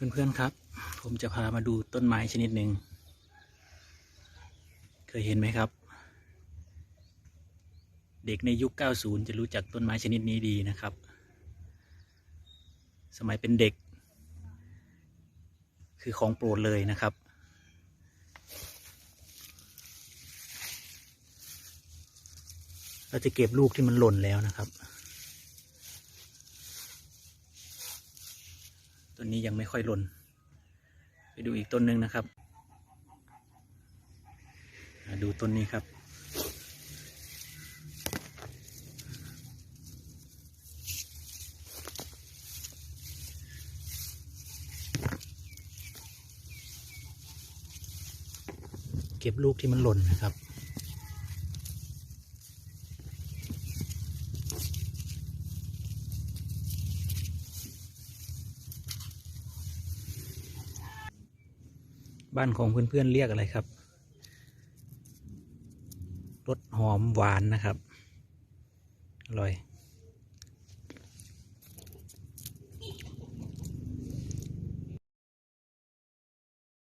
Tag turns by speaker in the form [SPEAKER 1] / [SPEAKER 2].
[SPEAKER 1] เพื่อนๆครับ ผมจะพามาดูต้นไม้ชนิดหนึ่ง เคยเห็นไหมครับ เด็กในยุค 90 จะรู้จักต้นไม้ชนิดนี้ดีนะครับ สมัยเป็นเด็ก คือของโปรดเลยนะครับ เราจะเก็บลูกที่มันหล่นแล้วนะครับ ต้นนี้ยังไม่ค่อยหล่นไปดูอีกต้นหนึ่งนะครับ ดูต้นนี้ครับ เก็บลูกที่มันหล่นนะครับ บ้านของเพื่อนๆเรียกอะไรครับรสหอมหวานนะครับ อร่อย